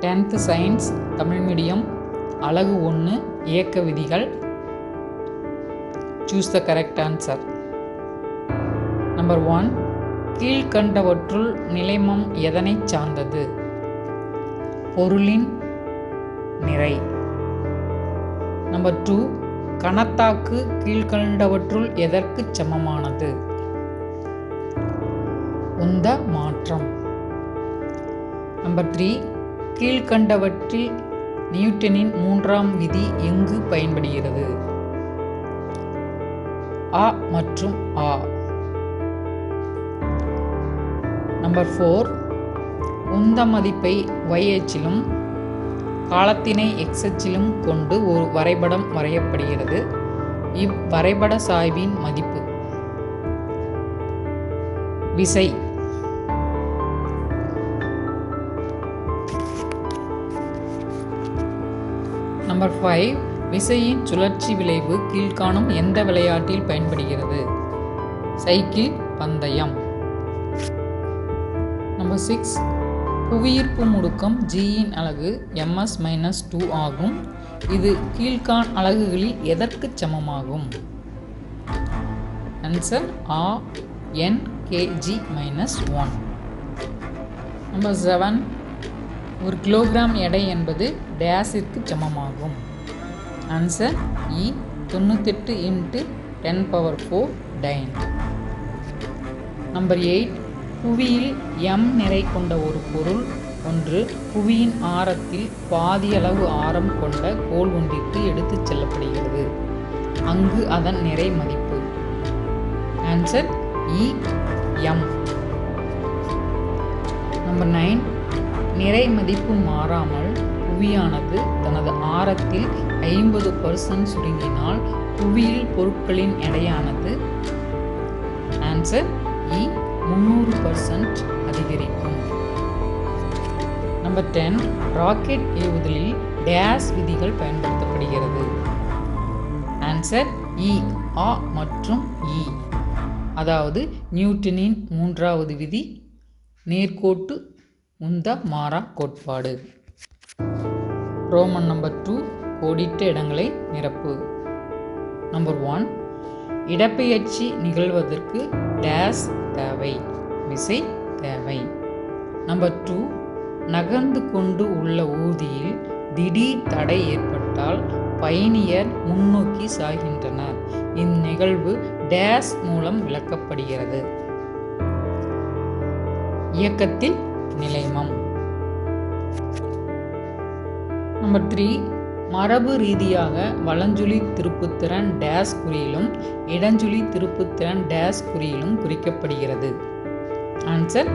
Tenth science Tamil medium அழகு ஒன்று இயக்க விதிகள். Choose the correct answer number one கீழ்கண்டவற்றுள் நிலைமம் எதனை சார்ந்தது? பொருளின் நிறை. நம்பர் டூ கணத்தாக்கு கீழ்கண்டவற்றுள் எதற்கு சமமானது? உந்த மாற்றம். நம்பர் த்ரீ கீழ்கண்டவற்றில் நியூட்டனின் மூன்றாம் விதி எங்கு பயன்படுகிறது? அ மற்றும் ஆ. நம்பர் ஃபோர் உந்த மதிப்பை ஒய் அச்சிலும் காலத்தினை எக்ஸச்சிலும் அச்சிலும் கொண்டு ஒரு வரைபடம் வரையப்படுகிறது. இவ்வரைபட சாய்வின் மதிப்பு. விசை. நம்பர் ஃபைவ் விசையின் சுழற்சி விளைவு கீழ்காணும் எந்த விளையாட்டில் பயன்படுகிறது? சைக்கிள் பந்தயம். நம்பர் சிக்ஸ் புவியீர்ப்பு முடுக்கம் ஜியின் அலகு எம்எஸ் மைனஸ் டூ ஆகும். இது கீழ்கான் அலகுகளில் எதற்கு சமமாகும்? ஆன்சர் ஆ N kg minus one number seven ஒரு கிலோகிராம் எடை என்பது டேஸிற்கு சமமாகும். ஆன்சர் இ e, தொண்ணூத்தெட்டு into ten power four dyne number eight புவியில் எம் நிறை கொண்ட ஒரு பொருள் ஒன்று புவியின் ஆரத்தில் பாதி அளவு ஆரம் கொண்ட கோல் ஒன்றிற்கு எடுத்துச் செல்லப்படுகிறது. அங்கு அதன் நிறை மதிப்பு. ஆன்சர் இ எம் நம்பர் நைன் நிறை மதிப்பு மாறாமல் புவியானது தனது ஆரத்தில் ஐம்பது பர்சன்ட் சுருங்கினால் புவியில் பொருட்களின் எடையானது ஆன்சர் இ e, முந்நூறு பர்சன்ட் அதிகரிக்கும். நம்பர் டென் ராக்கெட் ஏவுதலில் டேஸ் விதிகள் பயன்படுத்தப்படுகிறது. ஆன்சர் இ ஆ மற்றும் இ அதாவது நியூட்டனின் மூன்றாவது விதி நேர்கோட்டு உந்த மாறா கோட்பாடு. ரோமன் நம்பர் டூ கோடிட்ட இடங்களை நிரப்பு. நம்பர் ஒன் இடப்பெயர்ச்சி நிகழ்வதற்கு டேஸ் தேவை விசை தேவை. நம்பர் டூ நகர்ந்து கொண்டு உள்ள ஊதியில் திடீர் தடை ஏற்பட்டால் பயணியர் முன்னோக்கி சாகின்றனர். இந்நிகழ்வு டேஸ் மூலம் விளக்கப்படுகிறது. இயக்கத்தில் நிலைமம். நம்பர் த்ரீ மரபு ரீதியாக வலஞ்சுழி திருப்புத்திறன் டேஸ் குறியிலும் இடஞ்சுழி திருப்புத்திறன் டேஸ் குறியிலும் குறிக்கப்படுகிறது. ஆன்சர்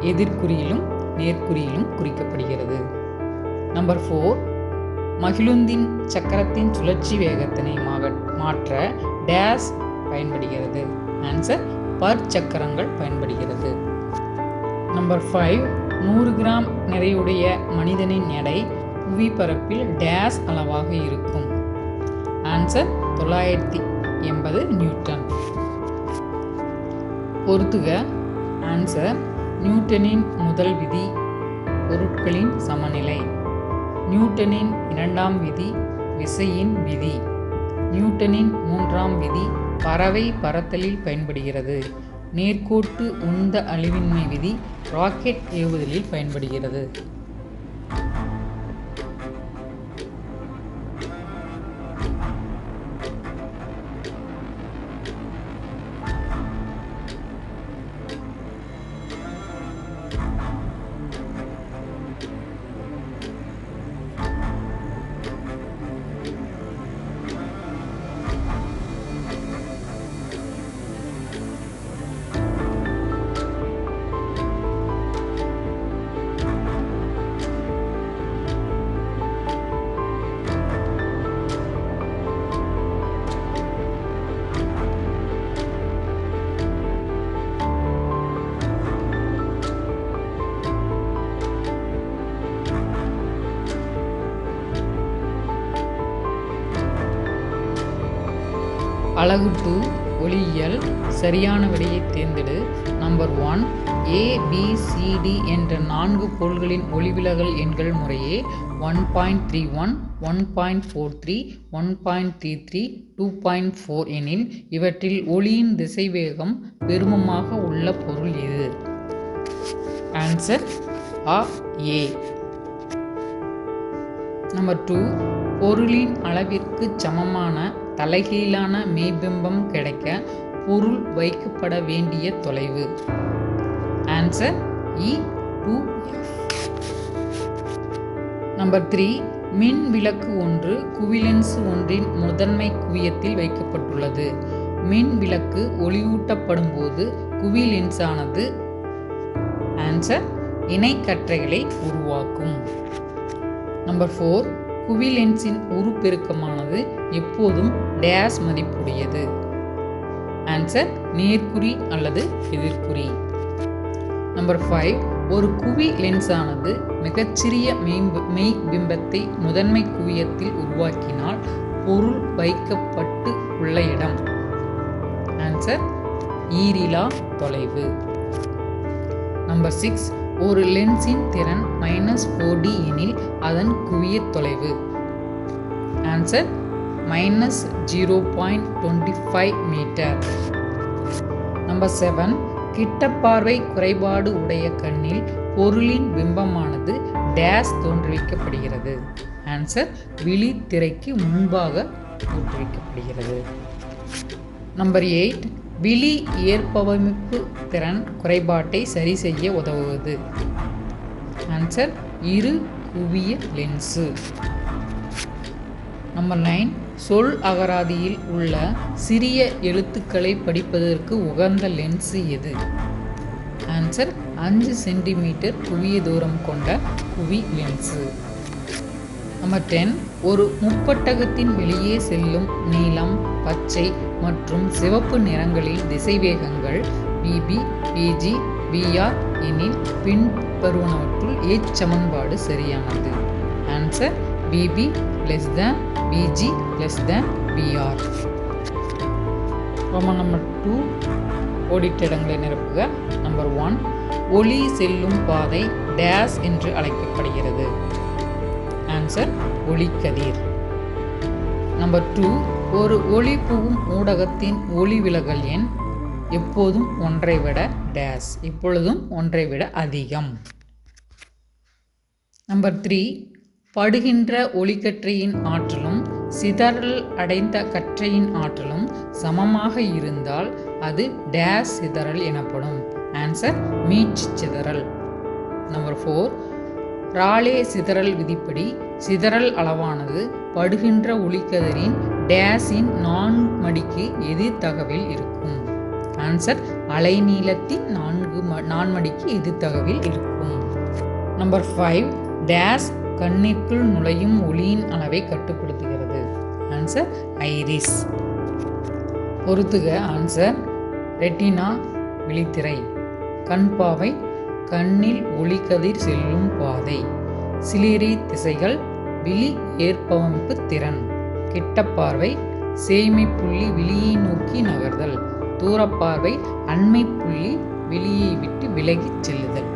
எதிர்குறியிலும் நேர்குறியிலும் குறிக்கப்படுகிறது. நம்பர் ஃபோர் மகிழுந்தின் சக்கரத்தின் சுழற்சி வேகத்தினை மாற்ற டேஸ் பயன்படுகிறது. ஆன்சர் பற்சக்கரங்கள் பயன்படுகிறது. நம்பர் ஃபைவ் நூறு கிராம் நிறையுடைய மனிதனின் எடை புவிப்பரப்பில் டேஸ் அளவாக இருக்கும். ஆன்சர் தொள்ளாயிரத்தி எண்பது நியூட்டன். பொறுத்துக ஆன்சர் நியூட்டனின் முதல் விதி பொருட்களின் சமநிலை. நியூட்டனின் இரண்டாம் விதி விசையின் விதி. நியூட்டனின் மூன்றாம் விதி பறவை பறத்தலில் பயன்படுகிறது. நேர்கோட்டு உந்த அழிவின்மை விதி ராக்கெட் ஏவுதலில் பயன்படுகிறது. அழகு டூ ஒளியியல் சரியான விடையை தேர்ந்தெடு. Number one A B C D என்ற நான்கு கோள்களின் ஒளிவிலகல் எண்கள் முறையே one point three one one point four three one point three three two point four எனில் இவற்றில் ஒளியின் திசைவேகம் பெருமமாக உள்ள பொருள் எது? ஆன்சர் ஆ ஏ நம்பர் டூ பொருளின் அளவிற்கு சமமான தலைகீழான மெய்பிம்பம் கிடைக்க பொருள் வைக்கப்பட வேண்டிய தொலைவு. ஆன்சர் இ டூ நம்பர் த்ரீ மின் விளக்கு ஒன்று குவிலென்ஸ் ஒன்றின் முதன்மை குவியத்தில் வைக்கப்பட்டுள்ளது. மின் விளக்கு ஒளியூட்டப்படும் போது குவிலென்ஸானது ஆன்சர் இணைக்கற்றைகளை உருவாக்கும். நம்பர் ஃபோர் குவிலென்ஸின் உருப்பெருக்கமானது எப்போதும் டேஸ் மதிப்புடையது. ஆன்சர் நேர்குறி அல்லது எதிர்குறி நம்பர் ஃபைவ் ஒரு குவி லென்ஸானது மிகச்சிறிய மெய் மெய் பிம்பத்தை முதன்மை குவியத்தில் உருவாக்கினால் பொருள் வைக்கப்பட்டு உள்ள இடம். ஆன்சர் ஈரிலா தொலைவு. நம்பர் சிக்ஸ் ஒரு லென்ஸின் திறன் மைனஸ் ஃபோர் டி எனில் அதன் குவிய தொலைவு. Answer minus zero point twenty five metre number seven கிட்டப்பார்வை குறைபாடு உடைய கண்ணில் பொருளின் பிம்பமானது டேஸ் தோன்றுவிக்கப்படுகிறது. ஆன்சர் விழித்திரைக்கு முன்பாக தோற்றுவிக்கப்படுகிறது நம்பர் எயிட் விழி ஏற்பவமைப்பு திறன் குறைபாட்டை சரி செய்ய உதவுவது. ஆன்சர் இரு குவிய லென்ஸு நம்பர் நைன் சொல் அகராதியில் உள்ள சிறிய எழுத்துக்களை படிப்பதற்கு உகந்த லென்ஸு எது? ஆன்சர் அஞ்சு சென்டிமீட்டர் குவிய தூரம் கொண்ட குவி லென்ஸு நம்பர் டென் ஒரு முப்பட்டகத்தின் வெளியே செல்லும் நீலம் பச்சை மற்றும் சிவப்பு நிறங்களில் திசைவேகங்கள் பிபி பிஜி பிஆர் எனில் பின்வருவனவற்றுள் ஏச் சமன்பாடு சரியானது answer PP less than PG less than Vr. ரொம்ப நம்பர் டூ ஓடிட்ட இடங்களை நிரப்புக. நம்பர் ஒன் ஒளி செல்லும் பாதை டேஸ் என்று அழைக்கப்படுகிறது. ஆன்சர் ஒளிக்கதிர் நம்பர் டூ ஒரு ஒளி புகும் ஊடகத்தின் ஒளி விலகல் எண் எப்போதும் ஒன்றை விட டேஸ் இப்பொழுதும் ஒன்றை விட அதிகம். நம்பர் த்ரீ படுகின்ற ஒளிக்கற்றையின் ஆற்றலும் சிதறல் அடைந்த கற்றையின் ஆற்றலும் சமமாக இருந்தால் அது டேஸ் சிதறல் எனப்படும். ஆன்சர் மீச் சிதறல். நம்பர் ஃபோர் ராலே சிதறல் விதிப்படி சிதறல் அளவானது படுகின்ற ஒளிக்கதிரின் டேஸின் நான் மடிக்கு எதிர்த்தகவில் இருக்கும். ஆன்சர் அலைநீளத்தின் நான்கு நான்மடிக்கு எதிர்த்தகவில் இருக்கும். நம்பர் ஃபைவ் டேஸ் கண்ணிற்குள் நுழையும் ஒளியின் அளவை கட்டுப்படுத்துகிறது. ஆன்சர் ஐரிஸ் பொறுத்துக ஆன்சர் ரெட்டினா விழித்திரை கண் பாவை கண்ணில் ஒளிக்கதிர் செல்லும் பாதை. சிலிரி திசைகள் விழி ஏற்பமைப்பு திறன். கிட்டப்பார்வை சேமை புள்ளி விழியை நோக்கி நகர்தல். தூரப்பார்வை அண்மை புள்ளி வெளியை விட்டு விலகிச் செல்லுதல்.